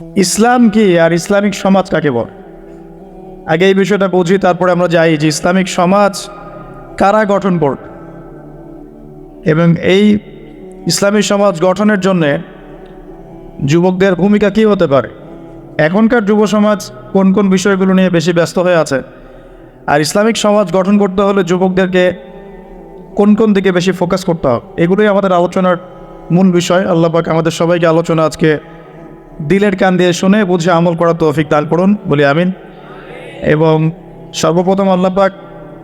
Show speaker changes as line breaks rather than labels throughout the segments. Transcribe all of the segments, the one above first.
ইসলাম কি আর ইসলামিক সমাজ কাকে বল? আগে এই বিষয়টা বুঝি, তারপরে আমরা যাই যে ইসলামিক সমাজ কারা গঠন করবে? এবং এই ইসলামী সমাজ গঠনের জন্যে যুবকদের ভূমিকা কী হতে পারে? এখনকার যুব সমাজ কোন কোন বিষয়গুলো নিয়ে বেশি ব্যস্ত হয়ে আছে? আর ইসলামিক সমাজ গঠন করতে হলে যুবকদেরকে কোন কোন দিকে বেশি ফোকাস করতে হবে? এগুলোই আমাদের আলোচনার মূল বিষয়। আল্লাহ পাক আমাদের সবাইকে আলোচনা আজকে দিলের কান দিয়ে শুনে বুঝে আমল করার তৌফিক দান করুন। বলি আমিন। এবং সর্বপ্রথম আল্লাহ পাক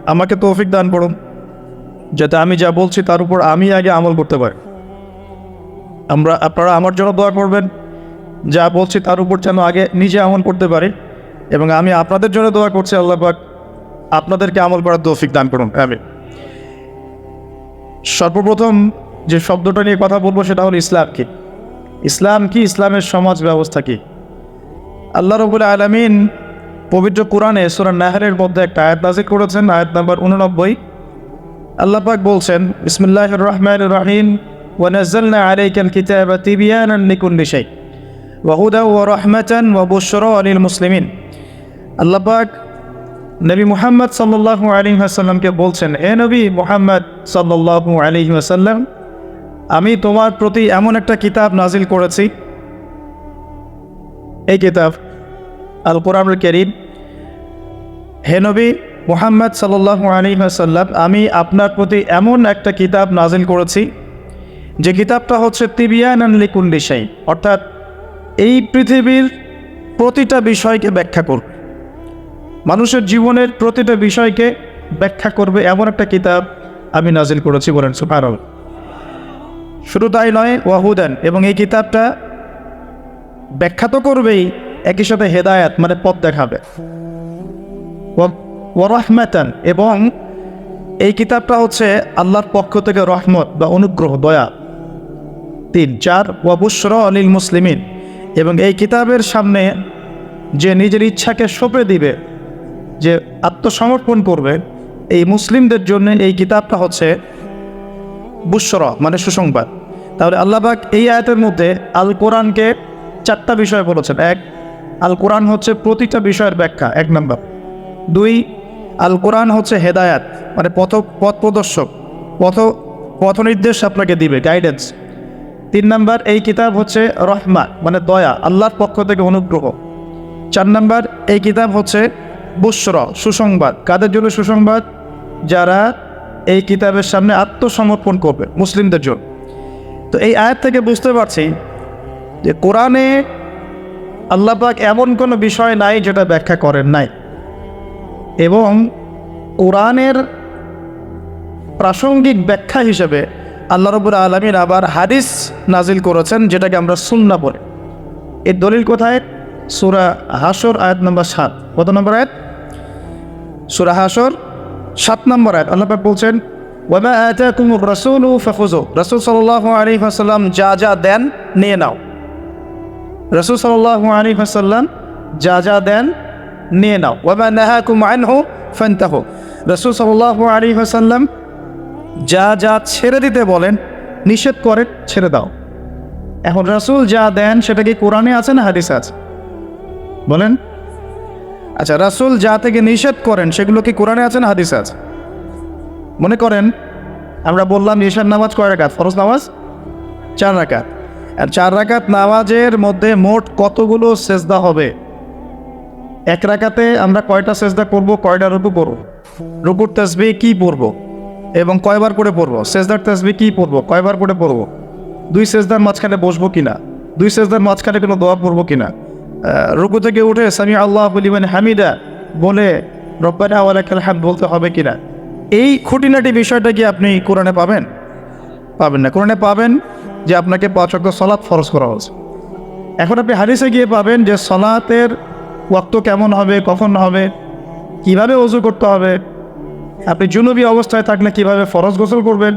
আমাকে তৌফিক দান করুন। যাতে আমি যা বলছি তার উপর আমি আগে আমল করতে পারি। আমরা, আপনারা আমার জন্য দোয়া করবেন। যা বলছি তার উপর যেন আগে নিজে আমল করতে পারি। এবং আমি আপনাদের জন্য দোয়া করছি আল্লাহ পাক আপনাদেরকে আমল করার তৌফিক দান করুন। আমি সর্বপ্রথম যে শব্দটা নিয়ে কথা বলব সেটা হলো ইসলাম কি? ইসলাম কি? ইসলামের সমাজ ব্যবস্থা কি? আল্লাহ রবুল আলমিন পবিত্র কোরআনে সুরান নাহারের মধ্যে একটা আয়াত নাজির করেছেন। আয়াত নাম্বার উননব্বই। আল্লাপাক বলছেন ইসমুল্লাহ রহমান রাহিম। ওয়ানাজ্জালনা আলাইকাল কিতাবা তিবিয়ানান লিকুল্লি শাই। ওয়া হুদা ওয়া রাহমাতান ওয়া বুশরা লিল মুসলিমিন। আল্লাপাক নবী মুহাম্মদ সাল্লাল্লাহু আলাইহি ওয়াসাল্লামকে বলছেন, হে নবী মুহাম্মদ সাল্লাল্লাহু আলাইহি ওয়াসাল্লাম আমি তোমার প্রতি এমন একটা কিতাব নাজিল করেছি। এই কিতাব আল কোরআনুল করিম। হে নবী মুহাম্মদ সাল্লাল্লাহু আলাইহি আমি আপনার প্রতি এমন একটা কিতাব নাজিল করেছি, যে কিতাবটা হচ্ছে তিবিয়ান লিকুল্লি শাই, অর্থাৎ এই পৃথিবীর প্রতিটা বিষয়কে ব্যাখ্যা করবে। মানুষের জীবনের প্রতিটা বিষয়কে ব্যাখ্যা করবে, এমন একটা কিতাব আমি নাজিল করেছি বলেন সুফারল শুধু তাই নয়, ওয়াহুদান, এবং এই কিতাবটা ব্যাখ্যা তো করবেই, একই সাথে হেদায়াত মানে পথ দেখাবে। ওয়ারহমাতান এবং এই কিতাবটা হচ্ছে আল্লাহর পক্ষ থেকে রহমত বা অনুগ্রহ, দয়া। তিন, চার ওয়াবুসর অলিল মুসলিমিন, এবং এই কিতাবের সামনে যে নিজের ইচ্ছাকে সঁপে দিবে, যে আত্মসমর্পণ করবে, এই মুসলিমদের জন্য এই কিতাবটা হচ্ছে বুসর মানে সুসংবাদ। তাহলে আল্লাহবাক এই আয়াতের মধ্যে আল কোরআনকে চারটা বিষয় বলেছেন। এক আল কোরআন হচ্ছে প্রতিটা বিষয়ের ব্যাখ্যা, এক নম্বর। দুই আল কোরআন হচ্ছে হেদায়াত মানে পথ পথ প্রদর্শক, পথ পথ নির্দেশ আপনাকে দিবে গাইডেন্স তিন নম্বর, এই কিতাব হচ্ছে রহমা মানে দয়া, আল্লাহর পক্ষ থেকে অনুগ্রহ। চার নম্বর, এই কিতাব হচ্ছে বুসর, সুসংবাদ। কাদের জন্য সুসংবাদ? যারা এই কিতাবের সামনে আত্মসমর্পণ করবে মুসলিমদের জন্য। তো এই আয়াত থেকে বুঝতে পারছি যে কোরআনে আল্লাপাক এমন কোনো বিষয় নাই যেটা ব্যাখ্যা করেন নাই। এবং কোরআনের প্রাসঙ্গিক ব্যাখ্যা হিসেবে আল্লাহ রবুর আলমীর আবার হাদিস নাজিল করেছেন যেটাকে আমরা সুন্না বলি। এর দলিল কোথায়? সুরা হাসর আয়াত নম্বর সাত। কত নম্বর আয়াত? সুরা হাসর সাত নম্বর আয়াত, আল্লাহ পাক বলছেন, ওয়ামা আতাকুম রাসূলু ফাখুযু। রাসূল সাল্লাল্লাহু আলাইহি ওয়াসাল্লাম যা যা দেন, নিয়ে নাও। রাসূল সাল্লাল্লাহু আলাইহি ওয়াসাল্লাম যা যা দেন, নিয়ে নাও। ওয়ামা নাহাকুম আনহু ফান্তাহু। রাসূল সাল্লাল্লাহু আলাইহি ওয়াসাল্লাম যা যা ছেড়ে দিতে বলেন, নিষেধ করেন ছেড়ে দাও। এখন রাসূল যা দেন, সেটা কি কোরআনে আছে না হাদিসে আছে? বলেন। আচ্ছা রাসূল যা থেকে নিষেধ করেন, সেগুলো কি কোরআনে আছে না হাদিসে আছে? মনে করেন, আমরা বললাম ঈশার নামাজ কয় রাকাত? ফরজ নামাজ? চার রাকাত। আর চার রাকাত নামাজের মধ্যে মোট কতগুলো সেজদা হবে? এক রাকাতে আমরা কয়টা সেজদা করব, কয়টা রুকু করব? রুকুর তসবি কি পড়ব? এবং কয়বার করে পড়ব? সেজদার তসবি কি পড়ব? কয়বার করে পড়ব? দুই সেজদার মাঝখানে বসবো কিনা? দুই সেজদার মাঝখানে কোনো দোয়া পড়ব কিনা? রুকু থেকে উঠে সামি আল্লাহ বলিবেন হামিদা বলে, রব্বানা ওয়ালাকাল হামদ বলতে হবে কিনা? এই খুঁটিনাটি বিষয়টা কি আপনি কোরআনে পাবেন? পাবেন না। কোরআনে পাবেন যে আপনাকে পাঁচ ওয়াক্ত সলাৎ ফরজ করা হয়েছে। এখন আপনি হারিসে গিয়ে পাবেন যে সলাতের ওয়াক্ত কেমন হবে, কখন হবে, কীভাবে অজু করতে হবে, আপনি জুনুবি অবস্থায় থাকলে কীভাবে ফরজ গোসল করবেন,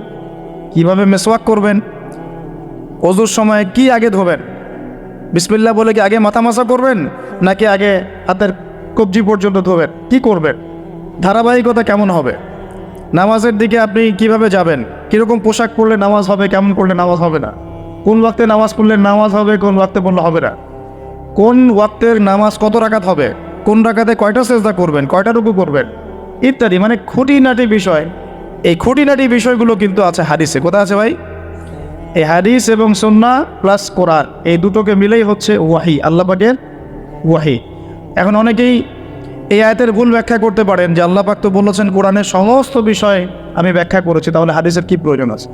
কীভাবে মেসওয়াক করবেন অজুর সময় কি আগে ধোবেন বিসমিল্লা বলে কি আগে মাথা মাসা করবেন? নাকি আগে হাতের কবজি পর্যন্ত ধোবেন? কি করবেন? ধারাবাহিকতা কেমন হবে? নামাজের দিকে আপনি কীভাবে যাবেন? কীরকম পোশাক পরলে নামাজ হবে, কেমন করলে নামাজ হবে না? কোন ওয়াক্তে নামাজ পড়লে নামাজ হবে, কোন ওয়াক্তে পড়লে হবে না? কোন ওয়াক্তের নামাজ কত রাকাত হবে? কোন রাকাতে কয়টা চেষ্টা করবেন? কয়টা রুকু করবেন? ইত্যাদি। মানে খুঁটিনাটি বিষয়। এই খুঁটিনাটি বিষয়গুলো কিন্তু আছে হাদিসে। কোথায় আছে ভাই? এই হাদিস এবং সন্না প্লাস কোরআন, এই দুটোকে মিলেই হচ্ছে ওয়াহি আল্লাহ পাকের ওয়াহি। এখন অনেকেই এই আয়াতের ভুল ব্যাখ্যা করতে পারেন যে আল্লাহ পাক তো বলেছেন কোরআনের সমস্ত বিষয় আমি ব্যাখ্যা করেছি, তাহলে হাদিসের কি প্রয়োজন আছে?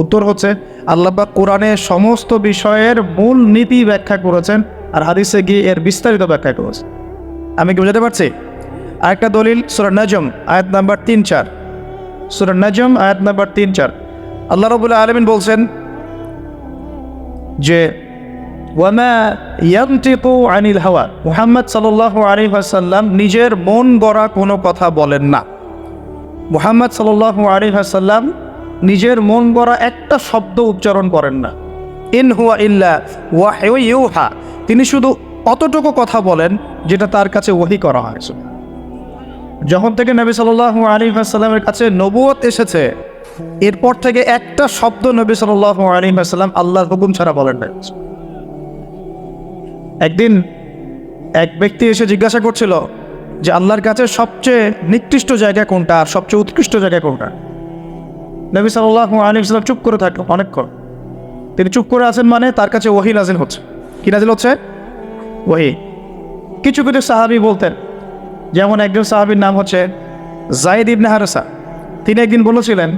উত্তর হচ্ছে আল্লাহ পাক কোরআনের সমস্ত বিষয়ের মূল নীতি ব্যাখ্যা করেছেন আর হাদিসে গিয়ে এর বিস্তারিত ব্যাখ্যা করেছে। আমি কি বুঝাতে পারছি? আরেকটা দলিল, সুরা নজম, আয়াত নাম্বার তিন চার। সুরা নাজম, আয়াত নাম্বার তিন চার। আল্লাহ রবুল্লাহ আলমিন বলছেন যে আনিল হাওয়া। মুহাম্মদ সাল্লাল্লাহু আলাইহি ওয়াসাল্লাম নিজের মন গড়া কোনো কথা বলেন না। মুহাম্মদ সাল্লাল্লাহু আলাইহি ওয়াসাল্লাম নিজের মন গড়া একটা শব্দ উচ্চারণ করেন না। ইন হুয়া ইল্লা ওয়াহয়ু ইউহা। তিনি শুধু অতটুকু কথা বলেন যেটা তার কাছে ওহি করা হয়েছে। যখন থেকে নবী সাল্লাল্লাহু আলাইহি ওয়াসাল্লামের কাছে নবুয়ত এসেছে এরপর থেকে একটা শব্দ নবী সাল্লাল্লাহু আলাইহি ওয়াসাল্লাম আল্লাহর হুকুম ছাড়া বলেন না একদিন এক ব্যক্তি এসে জিজ্ঞাসা করছিল যে আল্লাহর কাছে সবচেয়ে নিকৃষ্ট জায়গা কোনটা আর সবচেয়ে উৎকৃষ্ট জায়গা কোনটা? নবী ওয়াসাল্লাম চুপ করে থাকল অনেকক্ষণ। তিনি চুপ করে আছেন মানে তার কাছে ওহি নাজিল হচ্ছে। কি নাজিল হচ্ছে? ওহি। কিছু কিছু সাহাবি বলতেন, যেমন একজন সাহাবির নাম হচ্ছে জাইদ ইবনে হারেসা। তিনি একদিন বলেছিলেন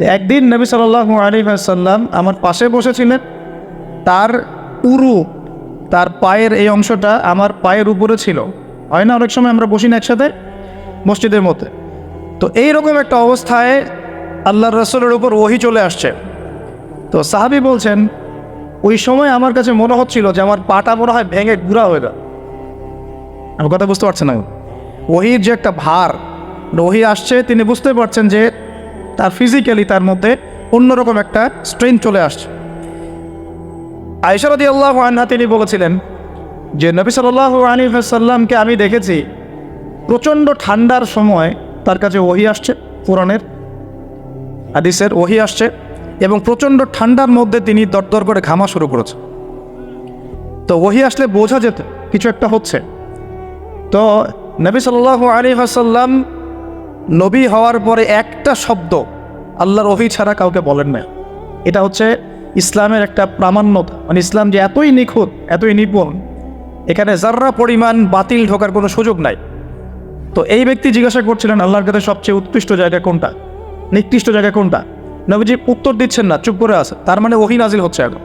একদিন নবী সাল্লাল্লাহু আলাইহি ওয়াসাল্লাম আমার পাশে বসেছিলেন। তার উরু, তার পায়ের এই অংশটা আমার পায়ের উপরে ছিল। হয় না, অনেক সময় আমরা বসি না একসাথে? মসজিদের মধ্যে। তো এইরকম একটা অবস্থায় আল্লাহর রসুলের উপর ওহি চলে আসছে। তো সাহাবি বলছেন, ওই সময় আমার কাছে মনে হচ্ছিল যে আমার পাটা মনে হয় ভেঙে গুঁড়া হয়ে গেল। আমার কথা বুঝতে পারছেন না। ওহির যে একটা ভার, ওহি আসছে, তিনি বুঝতে পারছেন যে তার ফিজিক্যালি তার মধ্যে অন্যরকম একটা স্ট্রেন চলে আসছে। আয়সারদি আল্লাহ আনহা তিনি বলেছিলেন যে, নবী সাল্লাহ আলী আমি দেখেছি প্রচণ্ড ঠান্ডার সময় তার কাছে ওহি আসছে পুরাণের হাদিসের ওহি আসছে এবং প্রচণ্ড ঠান্ডার মধ্যে তিনি দরদর করে ঘামা শুরু করেছে তো ওহি আসলে বোঝা যেত, কিছু একটা হচ্ছে। তো নবী সাল্লাহ আলী আসাল্লাম নবী হওয়ার পরে একটা শব্দ আল্লাহর ওহি ছাড়া কাউকে বলেন না। এটা হচ্ছে ইসলামের একটা প্রামাণ্যতা। মানে ইসলাম যে এতই নিখুঁত, এতই নিপুণ, এখানে যার্রা পরিমাণ বাতিল ঢোকার কোনো সুযোগ নাই। তো এই ব্যক্তি জিজ্ঞাসা করছিলেন, আল্লাহর কাছে সবচেয়ে উৎকৃষ্ট জায়গা কোনটা? নিকৃষ্ট জায়গা কোনটা? নবীজি উত্তর দিচ্ছেন না, চুপ করে আছে। তার মানে ওহি নাজিল হচ্ছে এখন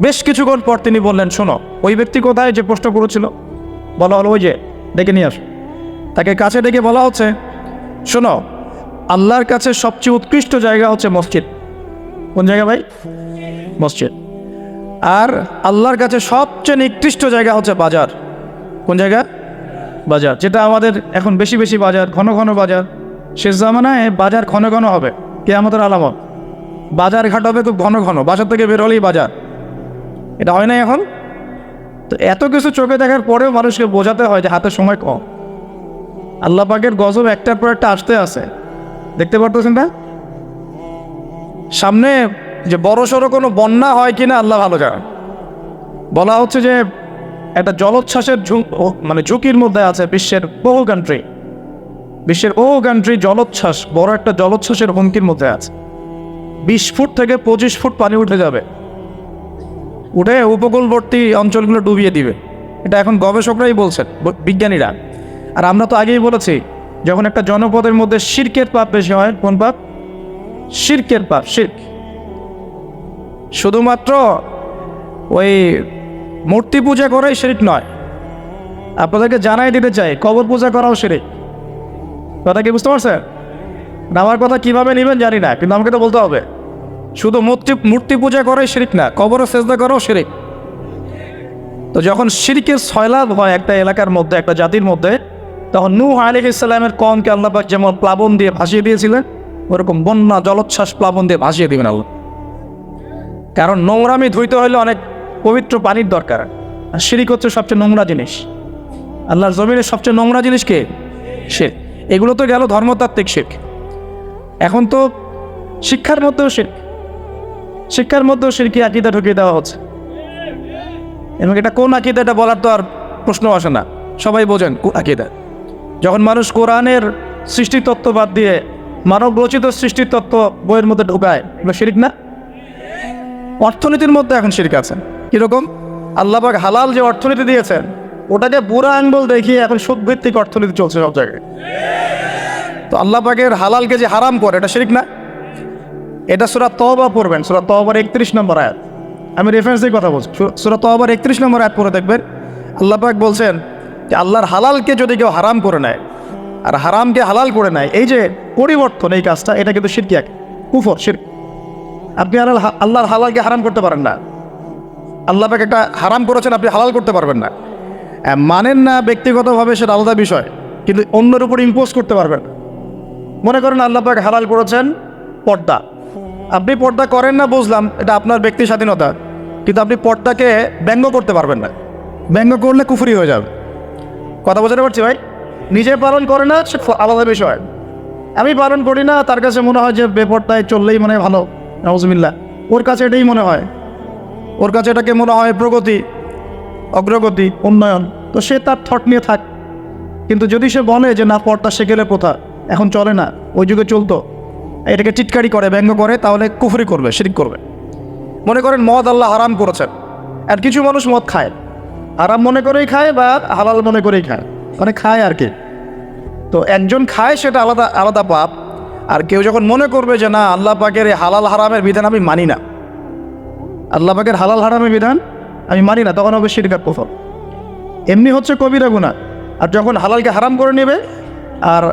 বেশ কিছুক্ষণ পর তিনি বললেন, শোনো, ওই ব্যক্তি কোথায় যে প্রশ্ন করেছিল? বলা হলো, ওই যে, ডেকে নিয়ে আস। তাকে কাছে ডেকে বলা হচ্ছে শোনো, আল্লাহর কাছে সবচেয়ে উৎকৃষ্ট জায়গা হচ্ছে মসজিদ। কোন জায়গা ভাই? মসজিদ। আর আল্লাহর কাছে সবচেয়ে নিকৃষ্ট জায়গা হচ্ছে বাজার। কোন জায়গা? বাজার, যেটা আমাদের এখন বেশি বেশি বাজার, ঘন ঘন বাজার। শেষ জামানায় বাজার ঘন ঘন হবে কে আমাদের আলামত। বাজার ঘাট হবে খুব ঘন ঘন, বাজার থেকে বের হলেই বাজার। এটা হয় না এখন? তো এত কিছু চোখে দেখার পরেও মানুষকে বোঝাতে হয় যে হাতে সময় কম। আল্লাহ পাকের গজব একটার পর একটা আসতে আছে। দেখতে পারতেছেন না? সামনে যে বড় সড়ো কোনো বন্যা হয় কিনা আল্লাহ ভালো জানেন। বলা হচ্ছে যে একটা জলোচ্ছ্বাসের মানে ঝুঁকির মধ্যে আছে বিশ্বের বহু কান্ট্রি বিশ্বের বহু কান্ট্রি জলোচ্ছ্বাস, বড় একটা জলোচ্ছ্বাসের হুমকির মধ্যে আছে। বিশ ফুট থেকে পঁচিশ ফুট পানি উঠে যাবে। উঠে উপকূলবর্তী অঞ্চলগুলো ডুবিয়ে দিবে। এটা এখন গবেষকরাই বলছেন বিজ্ঞানীরা। আর আমরা তো আগেই বলেছি, যখন একটা জনপদের মধ্যে শির্কের পাপ বেশি হয়, কোন পাপ? শির্কের পাপ শির্ক শুধুমাত্র ওই মূর্তি পূজা করাই শিরিক নয়। আপনাদেরকে জানাই দিতে চাই, কবর পূজা করাও শিরিক। কথা কি বুঝতে পারছেন? আমার কথা কীভাবে নেবেন জানি না, কিন্তু আমাকে তো বলতে হবে। শুধু মূর্তি মূর্তি পূজা করাই শিরিক না কবরে সেজদা করাও শিরিক। তো যখন শিরিকের সয়লাভ হয় একটা এলাকার মধ্যে, একটা জাতির মধ্যে তখন নূহ আলিহ ইসলামের কমকে আল্লাপাক যেমন প্লাবন দিয়ে ভাসিয়ে দিয়েছিলেন, ওরকম বন্যা জলোচ্ছ্বাস প্লাবন দিয়ে ভাসিয়ে দিবেন আল্লাহ। কারণ নোংরামি ধুইতে হলে অনেক পবিত্র পানির দরকার। আর শিরিক হচ্ছে সবচেয়ে নোংরা জিনিস। আল্লাহর জমিনের সবচেয়ে নোংরা জিনিস কে? সে এগুলো তো গেল ধর্মতাত্ত্বিক শিখ এখন তো শিক্ষার মধ্যেও শিখ শিক্ষার মধ্যেও শিরকি আকিদা ঢুকিয়ে দেওয়া হচ্ছে? এবং এটা কোন আকিদা এটা বলার তো আর প্রশ্ন আসে না। সবাই বোঝেন কোন আকিদা। যখন মানুষ কোরআনের সৃষ্টি তত্ত্ব বাদ দিয়ে মানব রচিত সৃষ্টির তত্ত্ব বইয়ের মধ্যে ঢোকায় শিরিক না? অর্থনীতির মধ্যে এখন শিরিক আছে। কীরকম? আল্লাহবাক হালাল যে অর্থনীতি দিয়েছেন, ওটাকে বুড়া আঙ্গুল দেখিয়ে এখন সুদভিত্তিক অর্থনীতি চলছে সব জায়গায়। তো আল্লাহ পাকের হালালকে যে হারাম করে, এটা শিরিক না? এটা সুরা তবা পড়বেন, সুরা তবার একত্রিশ নম্বর আয়াত। আমি রেফারেন্স দিয়ে কথা বলছি। সুরা তবার একত্রিশ নম্বর আয়াত পড়ে দেখবেন আল্লাপাক বলছেন যে আল্লাহর হালালকে যদি কেউ হারাম করে নেয়, আর হারামকে হালাল করে নেয়, এই যে পরিবর্তন এই কাজটা, এটা কিন্তু শিরকি এক। কুফর শির আপনি আল্লাহর হালালকে হারাম করতে পারেন না। আল্লাহ পাক একটা হারাম করেছেন, আপনি হালাল করতে পারবেন না। মানেন না ব্যক্তিগতভাবে সেটা আলাদা বিষয়, কিন্তু অন্যের উপর ইম্পোজ করতে পারবেন। মনে করেন আল্লাহ পাক হালাল করেছেন পর্দা। আপনি পর্দা করেন না, বুঝলাম, এটা আপনার ব্যক্তি স্বাধীনতা। কিন্তু আপনি পর্দাকে ব্যঙ্গ করতে পারবেন না। ব্যঙ্গ করলে কুফরি হয়ে যাবে। কথা বোঝাতে পারছি ভাই? নিজে পালন করে না, সে আলাদা বিষয়। আমি পালন করি না, তার কাছে মনে হয় যে বেপর্দায় চললেই মনে হয় ভালো। নজমিল্লা ওর কাছে এটাই মনে হয়। ওর কাছে এটাকে মনে হয় প্রগতি, অগ্রগতি, উন্নয়ন। তো সে তার থট নিয়ে থাক। কিন্তু যদি সে বলে যে, না পর্দা সেকেলে প্রথা এখন চলে না, ওই যুগে চলতো। এটাকে টিটকারি করে, ব্যঙ্গ করে, তাহলে কুফরি করবে, শিরিক করবে। মনে করেন মদ আল্লাহ হারাম করেছেন। আর কিছু মানুষ মদ খায়। হারাম মনে করেই খায় বা হালাল মনে করেই খায়? মানে খায় আর কি। তো একজন খায় সেটা আলাদা আলাদা পাপ। আর কেউ যখন মনে করবে যে না, আল্লাহ পাকের এই হালাল হারামের বিধান আমি মানি না। আল্লাহ পাকের হালাল হারামের বিধান আমি মানি না, তখন হবে শিরকার প্রথম এমনি হচ্ছে কবিরা গুণা আর যখন হালালকে হারাম করে নেবে, আর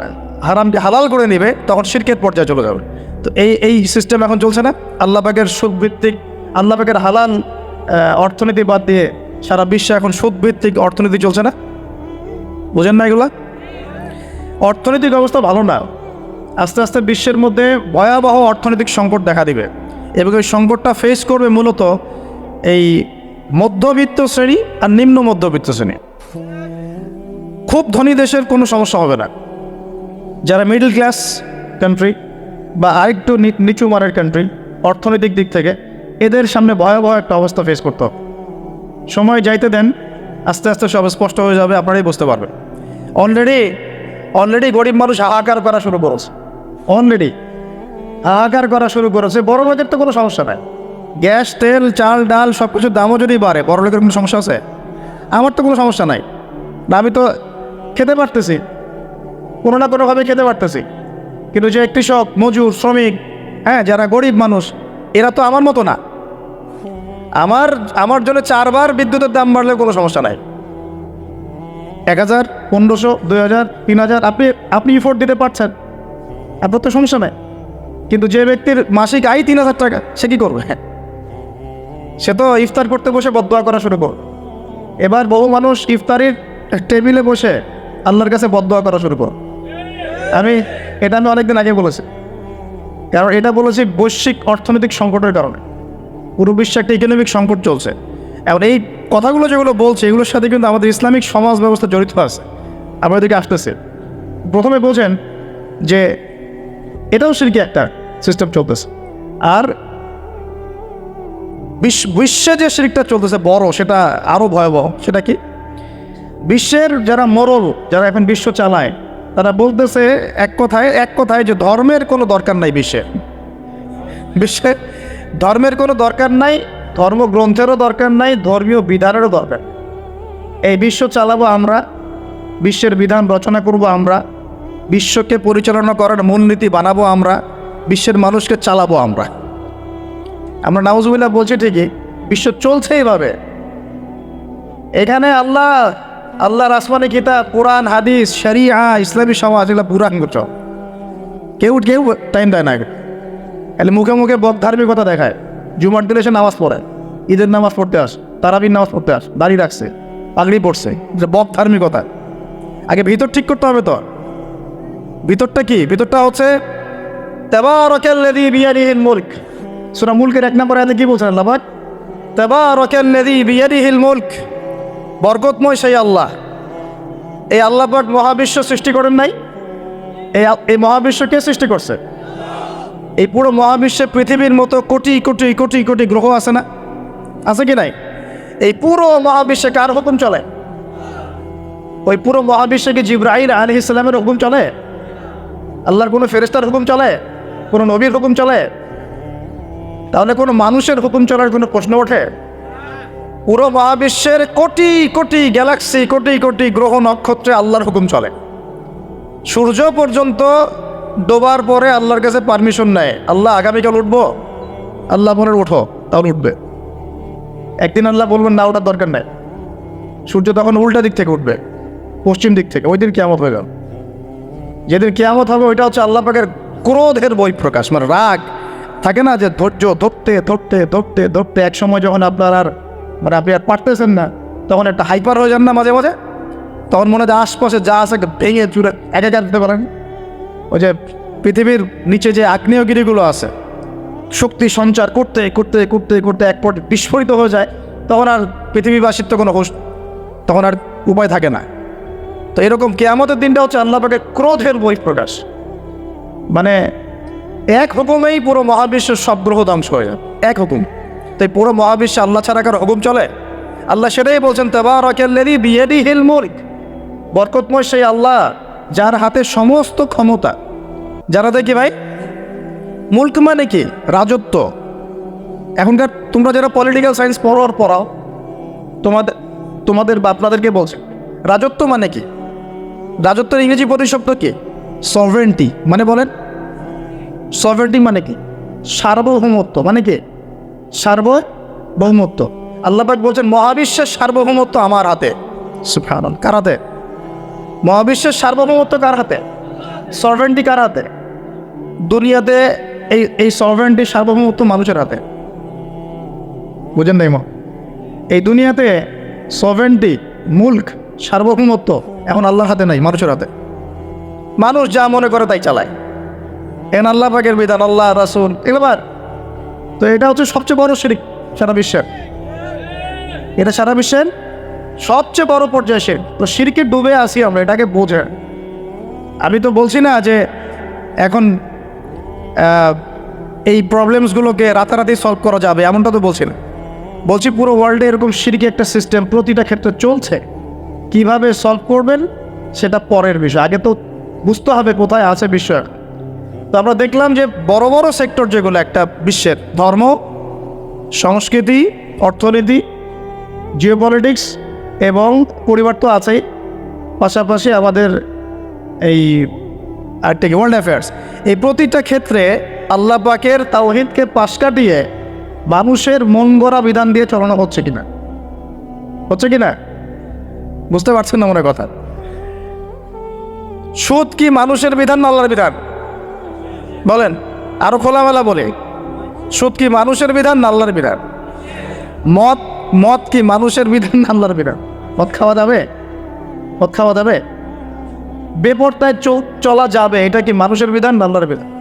হারামকে হালাল করে নেবে, তখন শিরকের পর্যায়ে চলে যাবে। তো এই এই সিস্টেম এখন চলছে না। আল্লাহ পাকের সুদভিত্তিক আল্লাহ পাকের হালাল অর্থনীতি বাদ দিয়ে সারা বিশ্বে এখন সুদভিত্তিক অর্থনীতি চলছে না? বোঝেন না এগুলা? অর্থনৈতিক অবস্থা ভালো না। আস্তে আস্তে বিশ্বের মধ্যে ভয়াবহ অর্থনৈতিক সংকট দেখা দিবে। এবং ওই সংকটটা ফেস করবে মূলত এই মধ্যবিত্ত শ্রেণি আর নিম্ন মধ্যবিত্ত শ্রেণি। খুব ধনী দেশের কোনো সমস্যা হবে না। যারা মিডল ক্লাস কান্ট্রি বা আরেকটু নিচু মানের কান্ট্রি অর্থনৈতিক দিক থেকে, এদের সামনে ভয়াবহ একটা অবস্থা ফেস করতে হবে। সময় যাইতে দেন আস্তে আস্তে সব স্পষ্ট হয়ে যাবে আপনারাই বুঝতে পারবেন। অলরেডি অলরেডি গরিব মানুষ হাহাকার করা শুরু করেছে। অলরেডি হাহাকার করা শুরু করেছে বড় লোকের তো কোনো সমস্যা নাই। গ্যাস তেল চাল ডাল সব কিছুর দামও যদি বাড়ে বড় লোকের কোনো সমস্যা আছে? আমার তো কোনো সমস্যা নাই। না আমি তো খেতে পারতেছি। কোনো না কোনোভাবে খেতে পারতেছি। কিন্তু যে কৃষক মজুর শ্রমিক হ্যাঁ যারা গরিব মানুষ এরা তো আমার মতো না। আমার আমার জন্য চারবার বিদ্যুতের দাম বাড়লে কোনো সমস্যা নাই। এক হাজার, পনেরোশো, দুই হাজার, তিন হাজার, আপনি আপনি ইফোর্ট দিতে পারছেন। আপনার তো সমস্যা নাই। কিন্তু যে ব্যক্তির মাসিক আয় তিন হাজার টাকা, সে কী করবে? হ্যাঁ সে তো ইফতার করতে বসে বদোয়া করা শুরু করবে এবার বহু মানুষ ইফতারির টেবিলে বসে আল্লাহর কাছে বদোয়া করা শুরু কর আমি, এটা আমি অনেকদিন আগে বলেছি। কারণ এটা বলেছি বৈশ্বিক অর্থনৈতিক সংকটের কারণে। পুরো বিশ্বে একটা ইকোনমিক সংকট চলছে। এখন এই কথাগুলো যেগুলো বলছে, এগুলোর সাথে কিন্তু আমাদের ইসলামিক সমাজ ব্যবস্থা জড়িত আছে। আমরা এদিকে আসতেছে। প্রথমে বোঝেন যে, এটাও সিরকি একটা সিস্টেম চলতেছে। আর বিশ্ব বিশ্বে যে শিরিকটা চলতেছে বড়, সেটা আরও ভয়াবহ, সেটা কি? বিশ্বের যারা মরল, যারা এখন বিশ্ব চালায়, তারা বলতেছে এক কথায় এক কথায় যে ধর্মের কোনো দরকার নাই বিশ্বে বিশ্বে ধর্মের কোনো দরকার নাই, ধর্মগ্রন্থেরও দরকার নাই, ধর্মীয় বিধানেরও দরকার। এই বিশ্ব চালাবো আমরা, বিশ্বের বিধান রচনা করব আমরা, বিশ্বকে পরিচালনা করার মূলনীতি বানাবো আমরা, বিশ্বের মানুষকে চালাবো আমরা। আমরা নাউজুবিল্লাহ বলছি ঠিকই, বিশ্ব চলছে এইভাবে। এখানে আল্লাহ, আল্লাহর আসমানি কিতাব, কোরআন, হাদিস, শরিয়া, ইসলামী সমাজ, এগুলো করছ কেউ কেউ টাইম দেয় না তাহলে মুখে মুখে বক ধার্মিকতা দেখায়। জুমার দিলে সে নামাজ পড়ে। ঈদের নামাজ পড়তে আস, তারাবির নামাজ পড়তে আস দাঁড়িয়ে রাখছে, পাগড়ি পড়ছে যে বক ধার্মিকতা আগে ভিতর ঠিক করতে হবে তো ভিতরটা কি? ভিতরটা হচ্ছে, তেবারকাল্লাযী বিয়াদিহিল মুলক। সূরা মুলকের এক নম্বর আয়াতে কি বলছেন আল্লাহ পাক? তেবারকাল্লাযী বিয়াদিহিল মুলক। বরকতময় সেই আল্লাহ। এই আল্লাহ মহাবিশ্ব সৃষ্টি করেন নাই। এই মহাবিশ্ব কে সৃষ্টি করছে? এই পুরো মহাবিশ্বে পৃথিবীর মতো কোটি কোটি কোটি কোটি গ্রহ আছে না? আছে কি নাই? এই পুরো মহাবিশ্বে কার হুকুম চলে? ওই পুরো মহাবিশ্বে কি জিব্রাহিল আলি ইসলামের হুকুম চলে? আল্লাহর কোনো ফেরেস্তার হুকুম চলে? কোনো নবীর হুকুম চলে? তাহলে কোনো মানুষের হুকুম চলার কোনো প্রশ্ন ওঠে? পুরো মহাবিশ্বের কোটি কোটি গ্যালাক্সি, কোটি কোটি গ্রহ নক্ষত্রে আল্লাহর হুকুম চলে। সূর্য পর্যন্ত ডোবার পরে আল্লাহর কাছে পারমিশন নেয়। আল্লাহ আগামীকাল উঠবো? আল্লাহ বলেন ওঠো তাহলে উঠবে। একদিন আল্লাহ বলবেন, না, ওঠার দরকার নেই। সূর্য তখন উল্টা দিক থেকে উঠবে, পশ্চিম দিক থেকে। ওই দিন কেয়ামত হয়ে গেল। যেদিন কেয়ামত হবে, ওইটা হচ্ছে আল্লাহ পাকের ক্রোধের বই প্রকাশ। মানে রাগ। থাকে না যে ধৈর্য ধরতে ধরতে ধরতে ধরতে এক সময় যখন আপনার আর মানে আপনি আর পারতেছেন না, তখন একটা হাইপার হয়ে যান না মাঝে মাঝে? তখন মনে হয় আশপাশে যা আছে ভেঙে চুরে একে দিতে পারেন। ওই যে পৃথিবীর নিচে যে আগ্নেয়গিরিগুলো আছে, শক্তি সঞ্চার করতে করতে করতে করতে এক পর বিস্ফোরিত হয়ে যায়, তখন আর পৃথিবীবাসীর তো কোনো তখন আর উপায় থাকে না। তো এরকম কেয়ামতের দিনটা হচ্ছে আল্লাহ পাকের ক্রোধের বই প্রকাশ মানে এক হুকুমেই পুরো মহাবিশ্বের সব গ্রহ ধ্বংস হয়ে যায়, এক হুকুম। তাই পুরো মহাবিশ্বে আল্লাহ ছাড়া কারও হুকুম চলে? আল্লাহ সেটাই বলছেন তেবা বিয়েডি হিল বরকতময় সেই আল্লাহ যার হাতে সমস্ত ক্ষমতা। যারা দেখি ভাই, মুল্ক মানে কি? রাজত্ব। এখনকার তোমরা যারা পলিটিক্যাল সায়েন্স পড়ার পড়াও, তোমাদের তোমাদের বা আপনাদেরকে বলছে, রাজত্ব মানে কি? রাজত্বের ইংরেজি প্রতিশব্দ কি? সভরেন্টি মানে বলেন সভরেন্টি মানে কি? সার্বভৌমত্ব। মানে কি? সার্বভৌমত্ব। আল্লাপাক বলছেন, মহাবিশ্বের সার্বভৌমত্ব আমার হাতে। সুফান কার হাতে? মহাবিশ্বের সার্বভৌমত্ব কার হাতে? সভরেন্টি কার হাতে? দুনিয়াতে এই এই সভরেন্টি সার্বভৌমত্ব মানুষের হাতে। বুঝেন নাই এই দুনিয়াতে সভরেন্টি মুল্ক, সার্বভৌমত্ব এখন আল্লাহর হাতে নাই, মানুষের হাতে। মানুষ যা মনে করে তাই চালায়। এন আল্লাহ পাকের বিধান, আল্লাহ, রাসুল এবার তো এটা হচ্ছে সবচেয়ে বড় শিরিক সারা বিশ্বের। এটা সারা বিশ্বের সবচেয়ে বড় পর্যায়ে শিরিক তো শিরকে ডুবে আসি আমরা, এটাকে বোঝে। আমি তো বলছি না যে এখন এই প্রবলেমসগুলোকে রাতারাতি সলভ করা যাবে, এমনটা তো বলছি না। বলছি পুরো ওয়ার্ল্ডে এরকম সিরকি একটা সিস্টেম প্রতিটা ক্ষেত্রে চলছে। কীভাবে সলভ করবেন, সেটা পরের বিষয়। আগে তো বুঝতে হবে কোথায় আছে বিষয়। তো আমরা দেখলাম যে বড় বড় সেক্টর যেগুলো, একটা বিশ্বের ধর্ম, সংস্কৃতি, অর্থনীতি জিওপলিটিক্স এবং পরিবার তো আছেই। পাশাপাশি আমাদের এই আরেকটা ওয়ার্ল্ড অ্যাফেয়ার্স এই প্রতিটা ক্ষেত্রে আল্লাহ পাকের তাওহিদকে পাশ কাটিয়ে মানুষের মন গড়া বিধান দিয়ে চালানো হচ্ছে কিনা? হচ্ছে কিনা? বুঝতে পারছেন না মনে কথা? সুদ কি মানুষের বিধান না আল্লাহর বিধান? বলেন, আরও খোলামেলা বলে। সুদ কি মানুষের বিধান না আল্লাহর বিধান? মদ মদ কি মানুষের বিধান না আল্লাহর বিধান? মদ খাওয়া যাবে? মদ খাওয়া যাবে? বেপরতায় চল- যাবে, এটা কি মানুষের বিধান না আল্লাহর বিধান?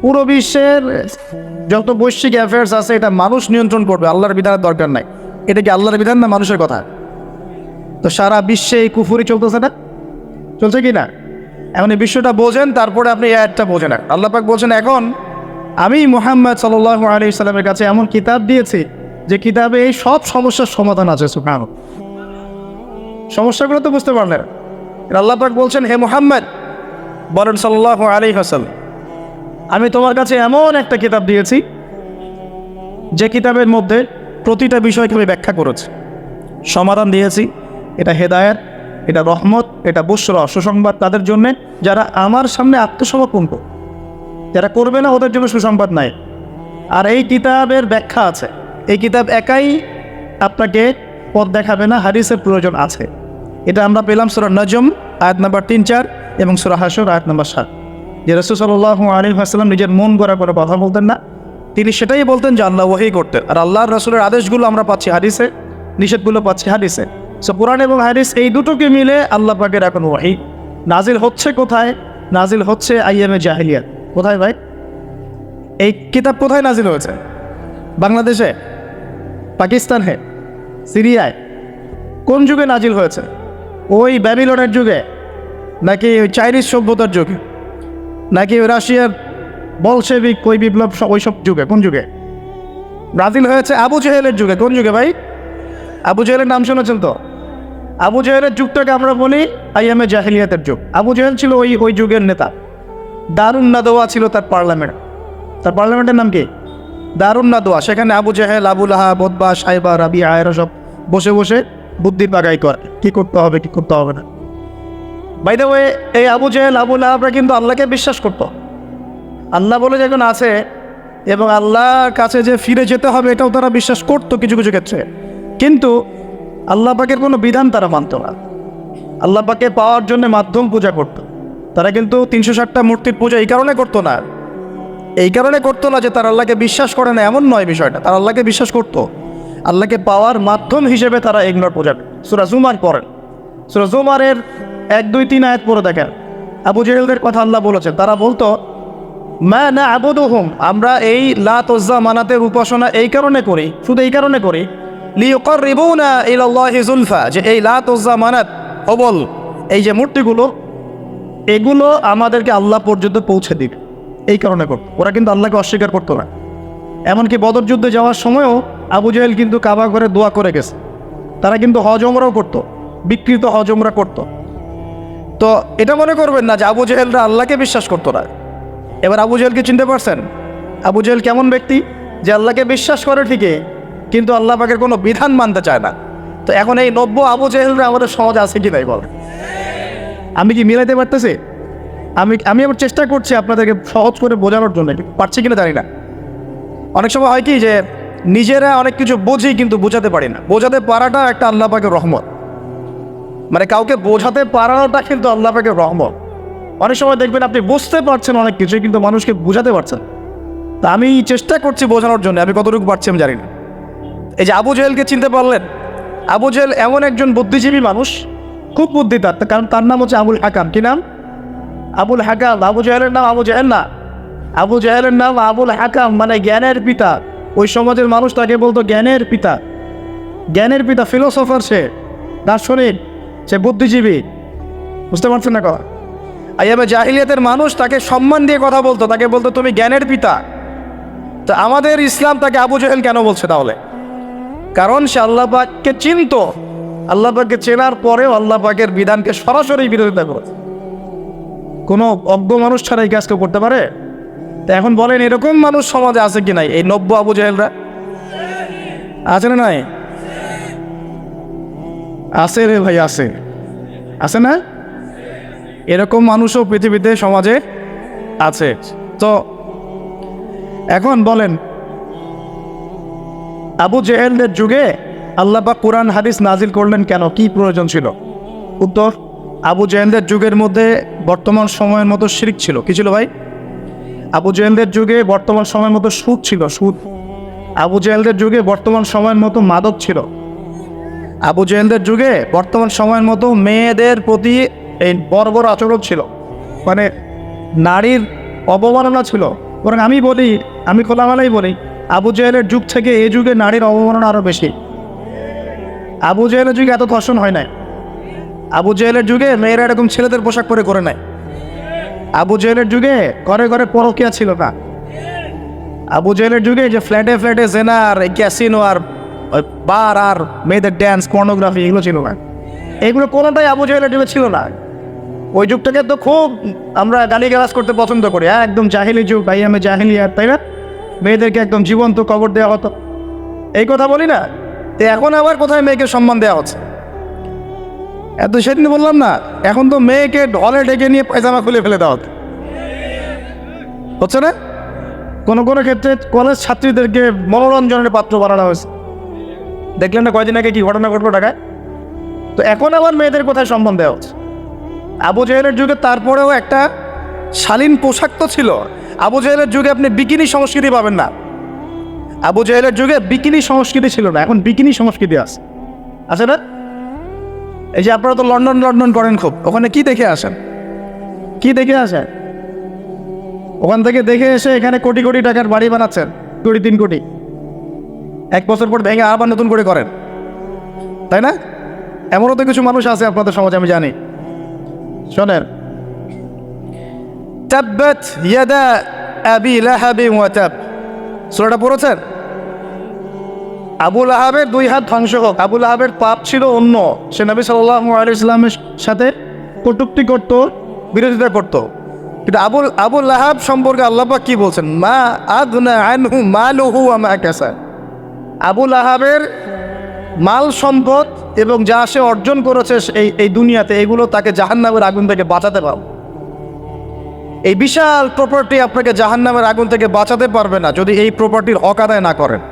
পুরো বিশ্বের যত বৈশ্বিক অ্যাফেয়ার্স আছে, এটা মানুষ নিয়ন্ত্রণ করবে, আল্লাহর বিধানের দরকার নাই। এটা কি আল্লাহর বিধান না মানুষের কথা? তো সারা বিশ্বে এই কুফুরি চলতেছে না? চলছে কি না? এখন এই বিশ্বটা বোঝেন, তারপরে আপনি এই আয়াতটা বোঝেন আল্লাহ পাক বলছেন, এখন আমি মোহাম্মদ সাল্লাহ আলী ইসলামের কাছে এমন কিতাব দিয়েছি, যে কিতাবে এই সব সমস্যার সমাধান আছে সুখান সমস্যাগুলো তো বুঝতে পারলেন। আল্লাহ পাক বলছেন, হে মোহাম্মদ, বলেন সাল্লাহ আলী হাসান আমি তোমার কাছে এমন একটা কিতাব দিয়েছি, যে কিতাবের মধ্যে প্রতিটা বিষয়কে আমি ব্যাখ্যা করেছি। সমাধান দিয়েছি, এটা হেদায়েত, এটা রহমত, এটা বুসরা সুসংবাদ তাদের জন্যে, যারা আমার সামনে আত্মসমর্পণ করবে যারা করবে না, ওদের জন্য সুসংবাদ নাই। আর এই কিতাবের ব্যাখ্যা আছে। এই কিতাব একাই আপনাকে পথ দেখাবে না, হাদিসের প্রয়োজন আছে। এটা আমরা পেলাম সুরা নজম, আয়াত নাম্বার তিন, চার এবং সুরা হাসর, আয়াত নাম্বার সাত। যে রসুল সাল্লাহ আলী আসসালাম নিজের মন গড়া করে কথা বলতেন না, তিনি সেটাই বলতেন যে আল্লাহ ওহি করতেন। আর আল্লাহর রসুলের আদেশগুলো আমরা পাচ্ছি হাদিসে, নিষেধগুলো পাচ্ছি হাদিসে। সো পুরাণ এবং হাদিস এই দুটোকে মিলে আল্লাহ পাকের এখন ওয়াহি। নাজিল হচ্ছে কোথায়? নাজিল হচ্ছে আইএমএ জাহিলিয়াত। কোথায় ভাই? এই কিতাব কোথায় নাজিল হয়েছে? বাংলাদেশে? পাকিস্তানে? সিরিয়ায়। কোন যুগে নাজিল হয়েছে? ওই ব্যাবিলনের যুগে? নাকি ওই চাইনিজ সভ্যতার যুগে? নাকি ওই রাশিয়ার বলশেবিক ওই বিপ্লব স- ওইসব যুগে? কোন যুগে? ব্রাজিল হয়েছে আবু জেহেলের যুগে। কোন যুগে ভাই? আবু জেহেলের নাম শুনেছেন তো? আবু জেহেলের যুগটাকে আমরা বলি আইএমএ জাহিলিয়াতের যুগ। আবু জেহেল ছিল ওই ওই যুগের নেতা। দারুণ নাদোয়া ছিল তার পার্লামেন্ট। তার পার্লামেন্টের নাম কি? দারুণ নাদোয়া সেখানে আবু জেহেল আবুল আহা বদবা সাইবা রাবি আয়রা সব বসে বসে বুদ্ধি পাগাই করে। কি করতে হবে, কি করতে হবে না। বাই দ্য ওয়ে এই আবু জেহেল আবুল আহাবরা কিন্তু আল্লাহকে বিশ্বাস করতো। আল্লাহ বলে যখন আছে, এবং আল্লাহর কাছে যে ফিরে যেতে হবে, এটাও তারা বিশ্বাস করতো কিছু কিছু ক্ষেত্রে। কিন্তু আল্লাহ পাকের কোনো বিধান তারা মানত না। আল্লাহ পাকে পাওয়ার জন্য মাধ্যম পূজা করতো। তারা কিন্তু তিনশো ষাটটা মূর্তির পূজা এই কারণে করতো না। এই কারণে করতো না যে তারা আল্লাহকে বিশ্বাস করে না, এমন নয় বিষয়টা। তারা আল্লাহকে বিশ্বাস করতো। আল্লাহকে পাওয়ার মাধ্যম হিসেবে তারা এগুলোর পূজা সুরা জুমার পড়েন সুরা জুমারের এক, দুই, তিন আয়াত পরে দেখেন। আবু জেহেলদের কথা আল্লাহ বলেছেন। তারা বলতো, মা না আবুদুহুম আমরা এই লাত ওজ্জা মানাতের উপাসনা এই কারণে করি, শুধু এই কারণে করি। লিওকর রিবুনা ইলাল্লাহি জুলফা। যে এই লাত ওজ্জা মানাত অবল। এই যে মূর্তিগুলো, এগুলো আমাদেরকে আল্লাহ পর্যন্ত পৌঁছে দিবে এই কারণে করতো। ওরা কিন্তু আল্লাহকে অস্বীকার করতো না। এমনকি বদর যুদ্ধে যাওয়ার সময়ও আবু জেহেল কিন্তু কাবা করে দোয়া করে গেছে। তারা কিন্তু হজ ওমরাও করতো, বিকৃত হজ ওমরা করতো। তো এটা মনে করবেন না যে আবু জেহেলরা আল্লাহকে বিশ্বাস করতো না। এবার আবু জেহেলকে চিনতে পারছেন? আবু জেহেল কেমন ব্যক্তি যে আল্লাহকে বিশ্বাস করে ঠিকই, কিন্তু আল্লাহ পাকের কোনো বিধান মানতে চায় না। তো এখন এই নব্য আবু জেহেলরা আমাদের সমাজে আছে কি নাই বল আমি কি মিলাইতে পারতেছি? আমি আমি আবার চেষ্টা করছি আপনাদেরকে সহজ করে বোঝানোর জন্য পারছি কিনা জানি না। অনেক সময় হয় কি যে, নিজেরা অনেক কিছু বুঝি কিন্তু বোঝাতে পারি না। বোঝাতে পারাটা একটা আল্লাহ পাকের রহমত। মানে কাউকে বোঝাতে পারাটা কিন্তু আল্লাহ পাকের রহমত। অনেক সময় দেখবেন আপনি বুঝতে পারছেন অনেক কিছু কিন্তু মানুষকে বোঝাতে পারছেন তা আমি চেষ্টা করছি বোঝানোর জন্য, আমি কতটুকু পারছি আমি জানি না। এই যে আবু জেহেলকে চিনতে পারলেন? আবু জেহেল এমন একজন বুদ্ধিজীবী মানুষ, খুব বুদ্ধি তার কারণ তার নাম হচ্ছে আবুল হাকাম। কি নাম? আবুল হাকাম, আবু জেহেলের নাম আবু জেহেল না। আবু জেহেলের নাম আবুল হাকাম মানে জ্ঞানের পিতা। ওই সমাজের মানুষ তাকে বলতো জ্ঞানের পিতা। জ্ঞানের পিতা ফিলোসফার সে, দার্শনিক, সে বুদ্ধিজীবী। বুঝতে পারছেন না কথা? আইয়াবে জাহিলিয়াতের মানুষ তাকে সম্মান দিয়ে কথা বলতো, তাকে বলতো, তুমি জ্ঞানের পিতা। তা আমাদের ইসলাম তাকে আবু জেহেল কেন বলছে তাহলে? কারণ সে আল্লাহ পাককে চিনতো। আল্লাহ পাককে চেনার পরেও আল্লাহ পাকের বিধানকে সরাসরি বিরোধিতা করেছে। কোনো অজ্ঞ মানুষ ছাড়া এই কাজ কেউ করতে পারে? তা এখন বলেন, এরকম মানুষ সমাজে আছে কি নাই? এই নব্য আবু জাহেলরা? আছে না নাই? আছে রে ভাই, আছে। আছে না? এরকম মানুষও পৃথিবীতে, সমাজে আছে। তো এখন বলেন, আবু জেহেলদের যুগে আল্লাহ পাক কোরআন হাদিস নাজিল করলেন কেন? কি প্রয়োজন ছিল? উত্তর আবু জেহেলদের যুগের মধ্যে বর্তমান সময়ের মতো শিরিক ছিল। কি ছিল ভাই? আবু জেহেলদের যুগে বর্তমান সময়ের মতো সুদ ছিল, সুদ। আবু জেহেলদের যুগে বর্তমান সময়ের মতো মাদক ছিল। আবু জেহেলদের যুগে বর্তমান সময়ের মতো মেয়েদের প্রতি এই বর্বর আচরণ ছিল। মানে নারীর অবমাননা ছিল। বরং আমি বলি, আমি খোলামেলাই বলি, আবু জেহেলের যুগ থেকে এই যুগে নারীর অবমাননা আরও বেশি। আবু জেহেলের যুগে এত ধর্ষণ হয় নাই। আবু জেহেলের যুগে মেয়েরা এরকম ছেলেদের পোশাক পরে করে নেয় আবু জেহেলের যুগে ঘরে ঘরে পরকিয়া ছিল না। আবু জেহেলের যুগে যে ফ্ল্যাটে ফ্ল্যাটে জেনার ক্যাসিনো আর বার আর মেয়েদের ড্যান্স পর্নোগ্রাফি এগুলো ছিল না। এগুলো কোনোটাই আবু জেহেলের যুগে ছিল না। ওই যুগটাকে তো খুব আমরা গালি গালাজ করতে পছন্দ করি। হ্যাঁ একদম জাহিলি যুগ, ভাই আমি জাহিলি আর তাই না? মেয়েদেরকে একদম জীবন্ত কবর দেওয়া হতো। এই কথা বলি না। তো এখন আবার কোথায় মেয়েকে সম্মান দেওয়া হচ্ছে? এত সেদিন বললাম না, এখন তো মেয়েকে ঢলে ডেকে নিয়ে পায়জামা খুলে ফেলে দেওয়া হচ্ছে না? কোনো কোনো ক্ষেত্রে কলেজ ছাত্রীদেরকে মনোরঞ্জনের পাত্র বানানো হয়েছে। দেখলেন না কয়দিন আগে কি ঘটনা ঘটলো ঢাকায়? তো এখন আবার মেয়েদের কোথায় সম্মান দেওয়া হচ্ছে? আবু জেহেলের যুগে তারপরেও একটা শালীন পোশাক তো ছিল। আবু জেহেলের যুগে আপনি বিকিনি সংস্কৃতি পাবেন না। আবু জেহেলের যুগে বিকিনি সংস্কৃতি ছিল না, এখন বিকিনি সংস্কৃতি আছে। আছে না? এই যে আপনারা তো লন্ডন লন্ডন করেন খুব। ওখানে কি দেখে আসেন? কি দেখে আসেন? ওখান থেকে দেখে এসে এখানে কোটি কোটি টাকার বাড়ি বানাচ্ছেন। কোটি তিন কোটি। এক বছর পর ভেঙে আবার নতুন করে করেন। তাই না? এমনও তো কিছু মানুষ আছে আপনাদের সমাজে, আমি জানি। শোনেন। তাব্বাত ইয়াদা আবি লাহাবি ওয়া তাব। সূরাটা পড়েছেন? আবুল আহাবের দুই হাত ধ্বংস হোক। আবুল আহাবের পাপ ছিল অন্য। সে নবী সাল্লাহ ইসলামের সাথে কটুক্তি করত, বিরোধিতা করত। কিন্তু আবুল আবুল আহাব সম্পর্কে আল্লাপাক কি বলছেন? মা আদনা আনহু মালুহু আমা কাসা। আবুল আহাবের মাল সম্পদ এবং যা সে অর্জন করেছে এই এই দুনিয়াতে, এগুলো তাকে জাহান্নামের আগুন থেকে বাঁচাতে পারবে। এই বিশাল প্রপার্টি আপনাকে জাহান্নামের আগুন থেকে বাঁচাতে পারবে না, যদি এই প্রপার্টির হক আদায় না করেন।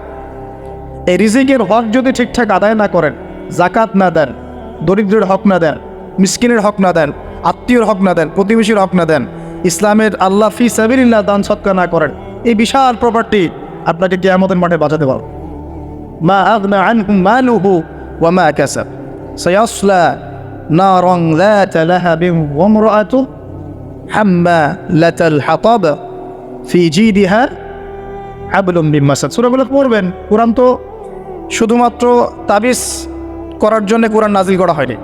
এই রিজিকের হক যদি ঠিকঠাক আদায় না করেন জাকাত না দেন, দরিদ্রের হক না দেন, মিসকিনের হক না দেন, আত্মীয়র হক না দেন, প্রতিবেশীর হক না দেন, ইসলামের আল্লাহ ফি সাবিল্লা দান সৎকা না করেন, এই বিশাল প্রপার্টি আপনাকে কেয়ামতের মাঠে বাঁচাতে পারো মা আগনা আনহু মালুহু ওয়া মা কাসাব। সায়াসলা নারং লা তালাহা বিম ওয়া ইমরাআতু হাম্মালাতাল হাতাব ফি জিদিহা আবলুম বিম মাসাদ। সূরা পড়বেন, কোরআন তো শুধুমাত্র তাবিজ করার জন্য কোরআন নাজিল করা হয়নি।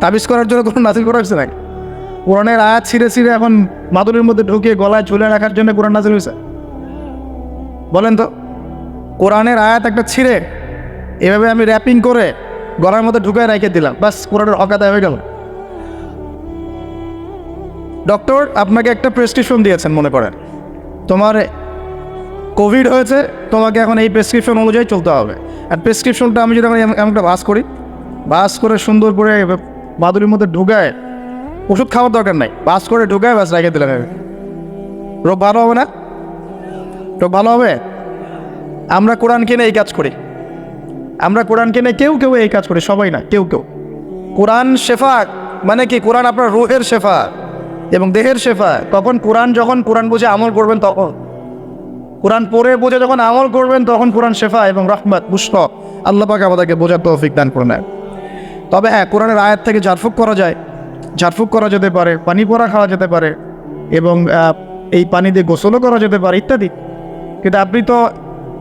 তাবিজ করার জন্য কোরআন নাজিল করা হয়েছে নাকি? কোরআনের আয়াত ছিঁড়ে ছিঁড়ে এখন মাদুরের মধ্যে ঢুকিয়ে গলায় ঝুলে রাখার জন্য কোরআন নাজিল হয়েছে। বলেন তো, কোরআনের আয়াত একটা ছিঁড়ে এভাবে আমি র্যাপিং করে গলার মধ্যে ঢুকায় রেখে দিলাম। বাস কোরআনের অকাদায় হয়ে গেল। ডক্টর, আপনাকে একটা প্রেসক্রিপশন দিয়েছেন মনে করেন। তোমার কোভিড হয়েছে, তোমাকে এখন এই প্রেসক্রিপশন অনুযায়ী চলতে হবে। আর প্রেসক্রিপশনটা আমি যদি এমন একটা বাস করি, বাস করে সুন্দর করে মাদুরির মধ্যে ঢুকায়, ওষুধ খাওয়ার দরকার নাই। বাস করে ঢুকায় বাস রেখে আমি। রোগ ভালো হবে না? রোগ ভালো হবে? আমরা কোরআন কিনে এই কাজ করি। আমরা কোরআন কিনে কেউ কেউ এই কাজ করি, সবাই না, কেউ কেউ। কোরআন শেফা মানে কি? কোরআন আপনার রুহের শেফা এবং দেহের শেফা। কখন কোরআন যখন কোরআন বুঝে আমল করবেন তখন কোরআন পড়ে বোঝে যখন আমল করবেন, তখন কোরআন শেফা এবং রহমত, পুষ্প। আল্লাহ পাক আমাদেরকে বোঝার তৌফিক দান করে নেয় তবে হ্যাঁ কোরআনের আয়াত থেকে ঝাড়ফুঁক করা যায়। ঝাড়ফুঁক করা যেতে পারে, পানি পড়া খাওয়া যেতে পারে এবং এই পানি দিয়ে গোসলও করা যেতে পারে ইত্যাদি। কিন্তু আপনি তো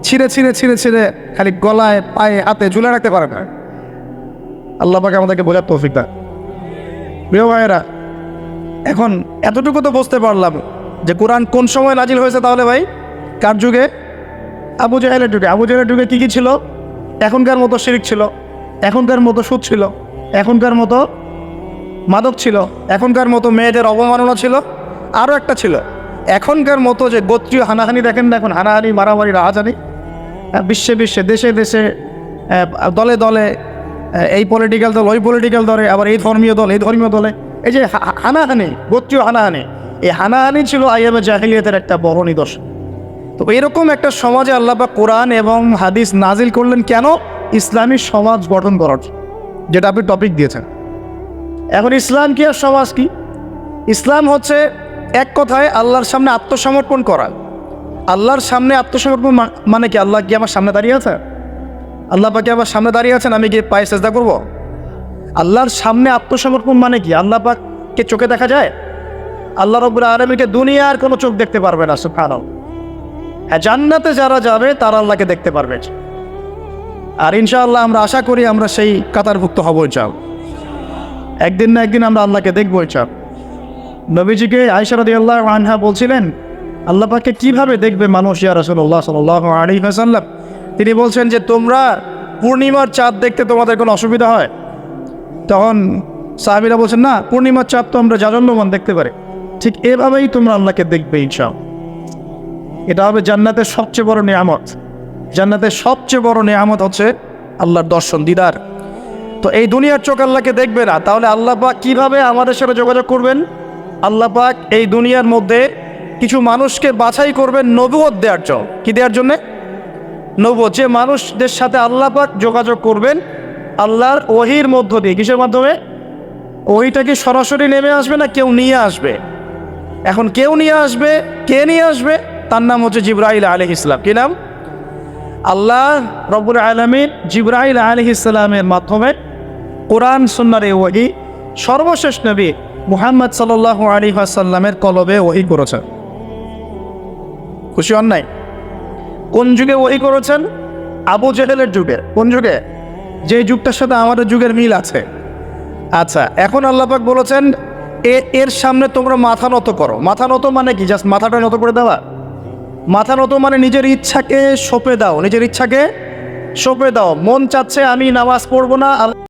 ছিঁড়ে ছিঁড়ে ছিঁড়ে ছিঁড়ে খালি গলায়, পায়ে, হাতে ঝুলে রাখতে পারেন না। আল্লাহ পাকে আমাদেরকে বোঝার তৌফিক দেয় প্রিয় ভাইয়েরা, এখন এতটুকু তো বুঝতে পারলাম যে কোরআন কোন সময় নাজিল হয়েছে তাহলে ভাই? কার যুগে? আবু জাহেলের যুগে। আবু জাহেলের যুগে কী কী ছিল? এখনকার মতো শিরিক ছিল, এখনকার মতো সুদ ছিল, এখনকার মতো মাদক ছিল, এখনকার মতো মেয়েদের অবমাননা ছিল আরও একটা ছিল। এখনকার মতো যে গোত্রীয় হানাহানি দেখেন না এখন, হানাহানি, মারামারি, রাহাজানি বিশ্বে বিশ্বে, দেশে দেশে দলে দলে এই পলিটিক্যাল দল, ওই পলিটিক্যাল দলে, আবার এই ধর্মীয় দল, এই ধর্মীয় দলে। এই যে হানাহানি, গোত্রীয় হানাহানি, এই হানাহানি ছিল আইএমএ জাহিলিয়াতের একটা বড় নিদর্শন। তো এরকম একটা সমাজে আল্লাহ পাক কোরআন এবং হাদিস নাজিল করলেন কেন? ইসলামী সমাজ গঠন করার, যেটা আপনি টপিক দিয়েছেন। এখন ইসলাম কি আর সমাজ কি? ইসলাম হচ্ছে এক কথায় আল্লাহর সামনে আত্মসমর্পণ করা। আল্লাহর সামনে আত্মসমর্পণ মানে কি, আল্লাহ কি আমার সামনে দাঁড়িয়ে আছে আল্লাহ পাকে আমার সামনে দাঁড়িয়ে আছেন, আমি কি পায়ে চেষ্টা করব? আল্লাহর সামনে আত্মসমর্পণ মানে কি? আল্লাহ পাককে চোখে দেখা যায়? আল্লাহ রব্বুল আলমীকে দুনিয়ার কোনো চোখ দেখতে পারবে না সুখানো হ্যাঁ জান্নাতে যারা যাবে, তারা আল্লাহকে দেখতে পারবে। আর ইনশাআল্লাহ আমরা আশা করি আমরা সেই কাতারভুক্ত হব চাও একদিন না একদিন আমরা আল্লাহকে দেখব চাও নবীজিকে আয়সারদি আল্লাহ আনহা বলছিলেন, আল্লাহ পাককে কীভাবে দেখবে মানুষ, ইয়া রসুল্লাহ সাল আলী হাসাল্লাম তিনি বলছেন যে, তোমরা পূর্ণিমার চাঁদ দেখতে তোমাদের কোনো অসুবিধা হয়? তখন সাহাবিরা বলছেন, না, পূর্ণিমার চাঁদ তো আমরা জাজল্যমান দেখতে পারি। ঠিক এভাবেই তোমরা আল্লাহকে দেখবে, ইনশাআল্লাহ। এটা হবে জান্নাতের সবচেয়ে বড় নিয়ামত। জান্নাতের সবচেয়ে বড় নিয়ামত হচ্ছে আল্লাহর দর্শন, দিদার। তো এই দুনিয়ার চোখ আল্লাহকে দেখবে না, তাহলে আল্লাহ পাক কীভাবে আমাদের সাথে যোগাযোগ করবেন? আল্লাহ পাক এই দুনিয়ার মধ্যে কিছু মানুষকে বাছাই করবেন নবুয়ত দেওয়ার জন্য। কি দেওয়ার জন্যে? নবুয়ত যে মানুষদের সাথে আল্লাহ পাক যোগাযোগ করবেন, আল্লাহর ওহির মধ্য দিয়ে। কিসের মাধ্যমে? ওহিটা কি সরাসরি নেমে আসবে না কেউ নিয়ে আসবে? এখন কেউ নিয়ে আসবে, কে নিয়ে আসবে? তার নাম হচ্ছে জিব্রাইল আলহ ইসলাম কি নাম? আল্লাহ রবুল আলমিন জিব্রাইল আলহ ইসলামের মাধ্যমে কোরআন সুন্নারে ওহি সর্বশেষ নবী মুহাম্মদ সাল আলী আসাল্লামের কলবে ওহি করেছেন। খুশি হন নাই? কোন যুগে ওহি করেছেন? আবু জেহেলের যুগে। কোন যুগে? যে যুগটার সাথে আমাদের যুগের মিল আছে। আচ্ছা এখন আল্লাপাক বলেছেন এর সামনে তোমরা মাথা নত করো। মাথা নত মানে কি? জাস্ট মাথাটা নত করে দেওয়া? মাথা নত মানে নিজের ইচ্ছাকে সঁপে দাও, নিজের ইচ্ছাকে সঁপে দাও। মন চাচ্ছে আমি নামাজ পড়ব না